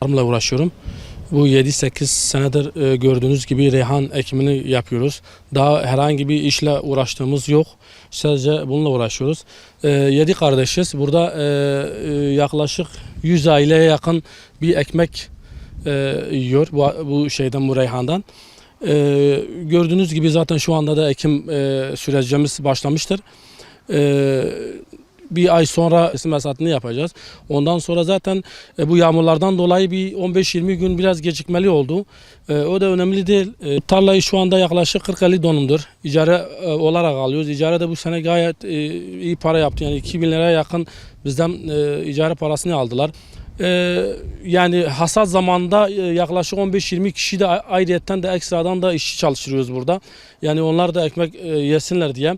Tarımla uğraşıyorum. Bu 7-8 senedir e, gördüğünüz gibi reyhan ekimini yapıyoruz. Daha herhangi bir işle uğraştığımız yok. Sadece bununla uğraşıyoruz. 7 kardeşiz. Burada e, e, yaklaşık 100 aileye yakın bir ekmek e, yiyor bu şeyden bu reyhandan. E, gördüğünüz gibi zaten şu anda da ekim e, sürecimiz başlamıştır. E, bir ay sonra resim hasatını yapacağız. Ondan sonra zaten e, bu yağmurlardan dolayı bir 15-20 gün biraz gecikmeli oldu. E, o da önemli değil. E, tarlayı şu anda yaklaşık 40-50 donumdur. İcare e, olarak alıyoruz. İcare de bu sene gayet e, iyi para yaptı. Yani 2000 liraya yakın bizden e, icare parasını aldılar. E, yani hasat zamanında e, yaklaşık 15-20 kişi de ayrıyetten de ekstradan da işçi çalıştırıyoruz burada. Yani onlar da ekmek e, yesinler diye.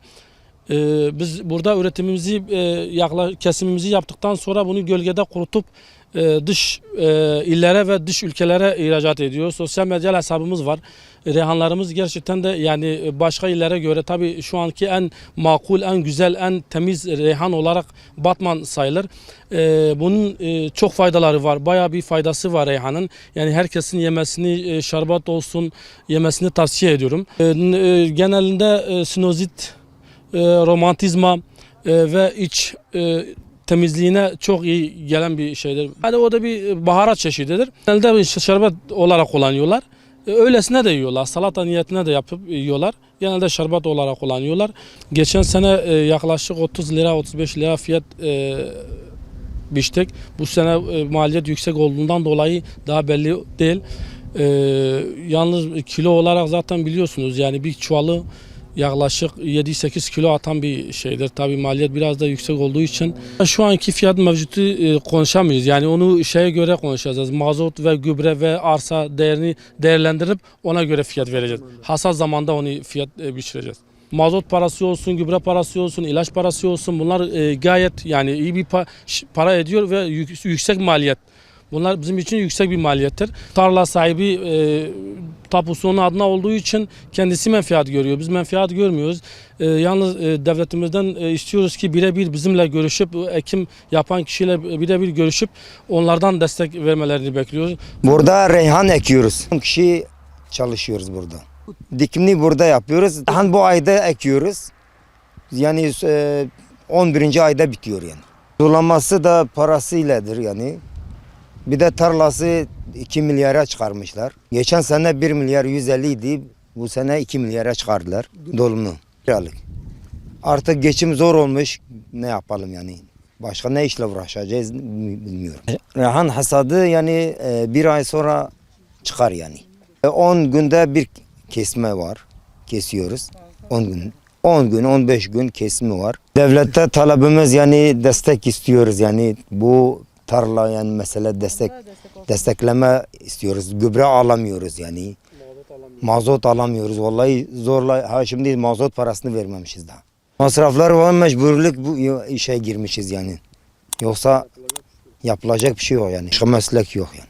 Ee, biz burada üretimimizi e, kesimimizi yaptıktan sonra bunu gölgede kurutup e, dış e, illere ve dış ülkelere ihracat ediyoruz. Sosyal medya hesabımız var. Rehanlarımız gerçekten de yani başka illere göre tabii şu anki en makul, en güzel, en temiz rehan olarak Batman sayılır. Bunun çok faydaları var. Bayağı bir faydası var reyhanın. Yani herkesin yemesini, şarbat olsun yemesini tavsiye ediyorum. Genelinde e, sinozit e, romantizma e, ve iç e, temizliğine çok iyi gelen bir şeydir. Hani o da bir baharat çeşididir. Genelde şerbet olarak kullanıyorlar. E, Öylesine de yiyorlar. Salata niyetine de yapıp yiyorlar. Genelde şerbet olarak kullanıyorlar. Geçen sene e, yaklaşık 30 lira 35 lira fiyat e, biçtik. Bu sene e, maliyet yüksek olduğundan dolayı daha belli değil. E, yalnız kilo olarak zaten biliyorsunuz yani bir çuvalı yaklaşık 7-8 kilo atan bir şeydir. Tabii maliyet biraz da yüksek olduğu için şu anki fiyat mevcutu e, konuşamıyoruz. Yani onu şeye göre konuşacağız. Mazot ve gübre ve arsa değerini değerlendirip ona göre fiyat vereceğiz. Hasat zamanda onu fiyat e, biçireceğiz. Mazot parası olsun, gübre parası olsun, ilaç parası olsun bunlar e, gayet yani iyi bir para ediyor ve yük- yüksek maliyet. Bunlar bizim için yüksek bir maliyettir. Tarla sahibi e, tapusu onun adına olduğu için kendisi menfaat görüyor. Biz menfaat görmüyoruz. E, yalnız e, devletimizden e, istiyoruz ki birebir bizimle görüşüp ekim yapan kişiyle birebir görüşüp onlardan destek vermelerini bekliyoruz. Burada reyhan ekiyoruz. 10 kişi çalışıyoruz burada. Dikimini burada yapıyoruz. Reyhan bu ayda ekiyoruz. Yani e, 11. ayda bitiyor yani. Sulaması da parasıyladır yani. Bir de tarlası 2 milyara çıkarmışlar. Geçen sene 1 milyar 150 idi. Bu sene 2 milyara çıkardılar dolumunu. Kiralık. Artık geçim zor olmuş. Ne yapalım yani? Başka ne işle uğraşacağız bilmiyorum. Rehan hasadı yani e, bir ay sonra çıkar yani. E, 10 günde bir kesme var. Kesiyoruz. 10 gün. 10 gün 15 gün kesimi var. Devlette talebimiz yani destek istiyoruz yani bu tarla yani mesela destek destekleme istiyoruz. Gübre alamıyoruz yani. Mazot alamıyoruz. Vallahi zorla ha şimdi mazot parasını vermemişiz daha. Masraflar var mecburluk bu işe girmişiz yani. Yoksa yapılacak bir şey yok yani. Başka meslek yok yani.